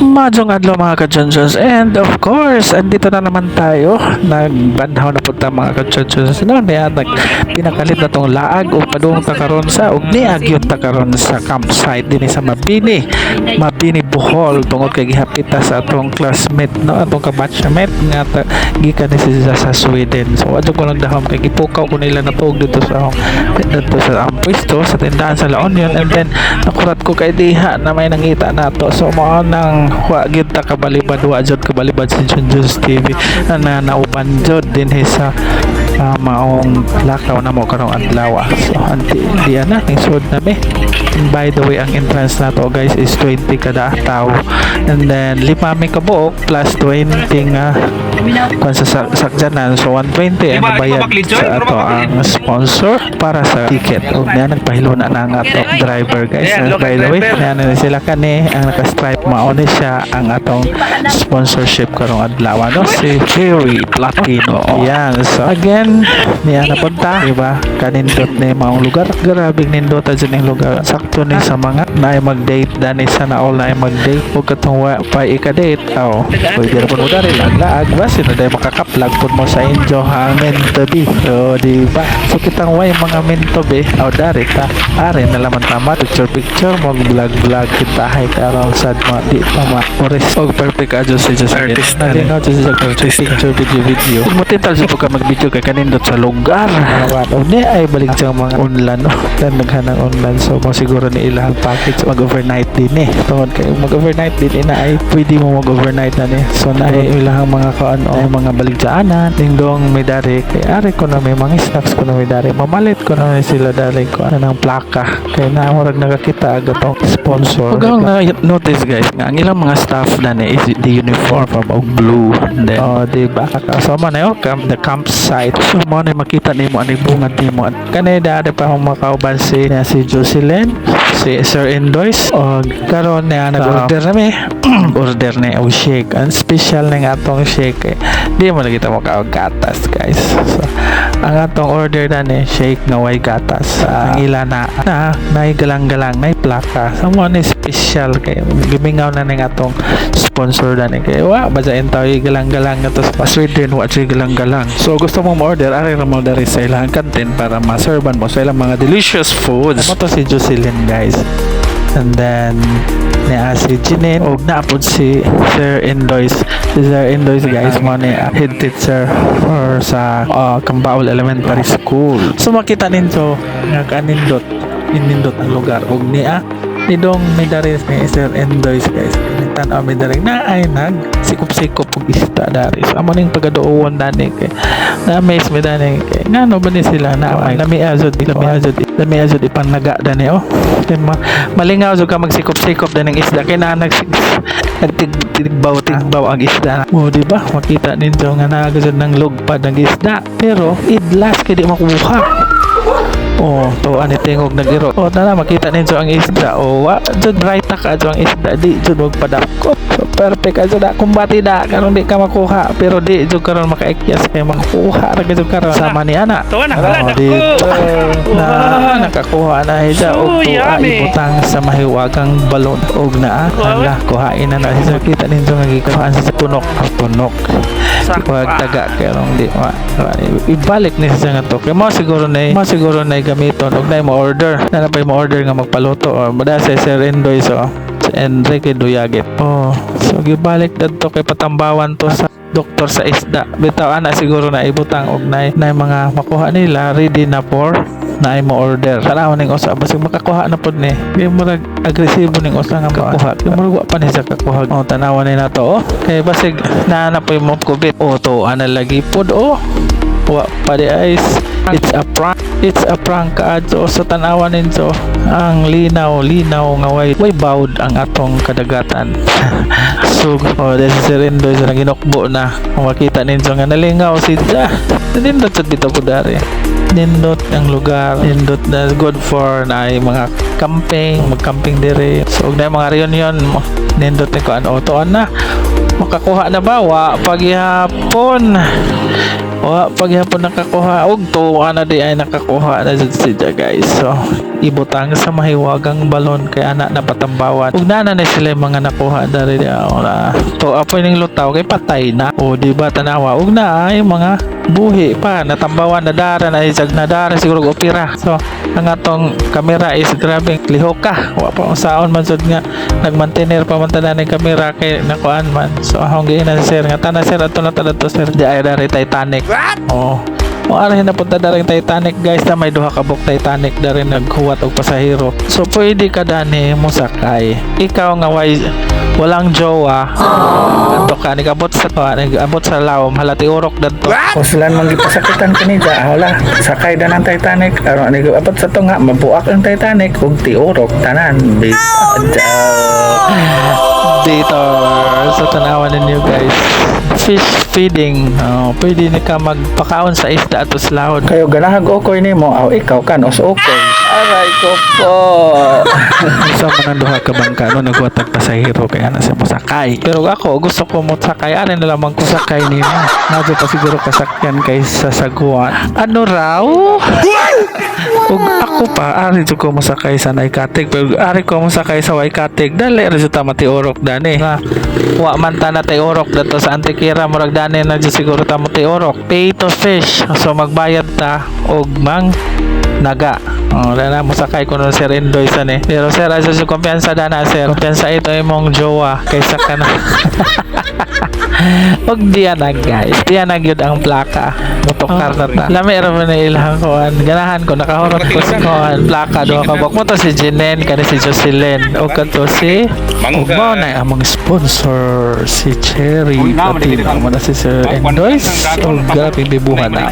Madyong adlaw mga ka-Junjuns and of course andito na naman tayo. Nagbandhaw na punta mga ka-Junjuns no niya nag pinakalit na tong laag o padung takaron sa ug niag yung takaron sa campsite din sa Mabini. Mabini Bohol tungod kay gihapita sa atong classmate no? Atong kabatchmate nga ta, gikan ni siya sa Sweden. So adto ko nagdahom kay gipukaw ko nila na tuog dito sa dito sa ang pwesto sa tindahan sa La Union. And then nakurat ko kay diha na may nangita nato so mao nang wa gyud ta kabalibad wa jud kabalibad si Junjun's TV na nauban jud din sa ah, maong lakaw na mo karong adlaw so anti di ana ning sud na and by the way ang entrance na to guys is 20 kada tao and then lima mi kabuok plus 20 nga kung sa sak- so 120 ang bayad sa ato ang sponsor para sa ticket. Ug na nagpahilo na na ang ato driver guys. And by the way driver. yan na sila kani ang naka-stripe mao ni siya ang atong sponsorship karong adlaw. No si Cherry Platino? Yan so again niya napunta diba kanindot ni maong lugar. Grabe nindot sa ning lugar. Sakto ni sa mga na mag-date dani sa na all na mag-date ug katong pa ika-date. Aw pwede ra pud mo dari laglaag sino day makakaplag pud mo sa inyo hangin to be diba so kitang way mga minto be aw dari ta are na laman tama picture picture mo vlog vlog kita. Hay karong sad mo di pa ma oris og perfect adyo sa Diyos Artist na na din adyo sa picture picture video video. Mo tintal sa pagka mag-video kay kanindot sa lugar. O ni ay balik sa mga online no. Dan naghanang online so mo siguro ni ilang package mag overnight din eh. Tungod kay mag overnight din ina ay pwede mo mag overnight na ni so na ay ilang mga kaano ay mga baligjaanan dingdong may dari kay ari ko na may mga snacks ko na may dari. Mamalit ko na may sila dari ko ano ng plaka. Kay na murag nakakita agad tong sponsor. Huwag akong na-notice guys nga ang ilang mga staff na ni is the uniform from og blue and then oh di ba? Kasama na yun camp, the campsite. So mo na makita nimo ani bungad nimo kanay dada pa akong makauban si na si Jocelyn si Sir Indois o karon na nag-order na mi order na og shake. Ang special na nga atong shake eh. di mo na kita mo kaog gatas guys. So ang atong order na ni shake nga way gatas ang ila na na nay galang-galang nay plaka. Sa mo ni special kay gimingaw na ning atong sponsor na ni kay wa bajain tayo galang-galang nga to. Sa Sweden wa siya galang-galang. So gusto mo mo-order ari ra mo dari sa ilang kantin para ma-servan mo sa ilang mga delicious foods. Mo to si Jocelyn guys. And then ni si Jinin og naapod si Sir Indois si Sir Indois guys mo ni head teacher or sa uh, Cambaul Elementary School. So makita ninyo nga kanindot inindot ang lugar. Og niya ni dong may dari ni Sir Indois guys. Tan mi dari na ay nag sikop-sikop og isda dari amo ning pagaduon dani kay na mes mi dani kay. Ngano ba ni sila? Na ay lami azod lami azod lami azod ipang naga dani oh. Ma malingaw jud ka magsikop-sikop daning isda. Kay na nag nagtigbaw tigbaw ang isda. Mo di ba? Makita ninyo nga naagad ng lugpad ng isda. Pero idlas kay di makuha Oh, to ani tingog nagiro. Oh, tara makita ninyo ang isda. Oh, wa jud bright na ka ang isda. Di jud magpadakop. So, perfect aja da kumbati da karon di ka makuha. Pero di jud karon makaikyas kay makuha ra jud karon sama ni ana. Na, Oh, wala, naku. dito na nakakuha na hiya og tuwa ibutang sa mahiwagang balon. Og naa Wow. hala kuhain na na. Siya kita ninyo nga gikuhaan sa tunok. Ang tunok. Huwag taga karong di ma- ibalik ni siya nga to. Kay mo siguro na mo siguro na gamiton. Og na mo order na na pa mo order nga magpaluto. Or mada sa Sir Endoy so sa Enrique Duyagit. Oh so gibalik dadto kay patambawan to sa doktor sa isda. Bitaw ana siguro na ibutang og na, na mga makuha nila ready na for na ay mo order tanaw ning usa. Basig makakuha na pod ni. Kay murag agresibo ning usa nga makakuha kay murag wa pa ni sa kakuha. Oh tanawan ni nato oh. Kay basig na na po mo kubit oh to ana lagi pod oh. Wa pa di ice it's a prank. It's a prank kaadto sa tanawan ninyo ang linaw linaw nga way. Way bawd ang atong kadagatan. So oh this is Rindo sa ginukbo na makita ninyo nga nalingaw si Ja nindot sa dito po dari. Nindot ang lugar. Nindot na good for na mga camping mag-camping dire so og na mga reunion mo. Nindot ni ko ano tuan na? Makakuha na ba? Wa paghihapon wa paghihapon nakakuha og tuwa na di ay nakakuha na jud siya guys so ibutang sa mahiwagang balon kay anak na patambawan ug na na sila mga nakuha dari ora. To apoy ning lutaw kay patay na. O di ba tanawa? Ug na ay mga buhi pa natambawan na dara na isag na dara siguro opera. So ang atong kamera is grabe lihok ka. Wa pa saon man sud nga nagmantener pa man tanan ng kamera kay nakuan man. So akong giinan sir nga tanan sir ato na tanan to sir. Di ay dari Titanic. Oh o arahin na punta daring Titanic guys na may duha ka buk Titanic darin naghuwat og pasahero. So pwede ka dani mo sakay ikaw nga way walang jowa. Adto ka nigabot sa to nigabot sa lawom halati urok dadto O sila mang gipasakitan kanida, hala, sakay na ng Titanic, aron ani apat sa to nga mabuak ang Titanic ug tiurok tanan. Big dito sa tanawan ninyo guys. Fish feeding oh, pwede na ka magpakaon sa isda at uslahon Kayo ganahag okoy nimo, aw ikaw kan os okoy. Aray ko po. sa mga duha ka bangka no nagwatag pasahero kaya na siya mosakay pero ako gusto ko mo sakay ano na lamang ko sakay nimo Nadyo pa siguro kasakyan kay sa saguan ano raw? Ug ako pa ari ko mosakay sa Naikatig. Pero ari ko mosakay sa Waikatig. Dali ra jud ta matiurok dani. Wa man ta na tiurok dato sa Antikira murag dani na jud siguro ta matiurok pay to fish so magbayad ta og mang naga. Oh, na mo sakay ko nun Sir Indoy sa ni. Pero sir, asa si kumpiyansa dana sir. Kumpiyansa ito imong jowa kaysa ka na. Huwag diyanag guys. Diyanag yun ang plaka. Motokar na ta. Lami ra mo na ilang kuan. Ganahan ko nakahurot ko sa kuan. Plaka do ka mo to si Jinen kani si Jocelyn. O kanto si Ug mao na among sponsor si Cherry. Pati mo na si Sir Endoy. O grabe bibuhan na.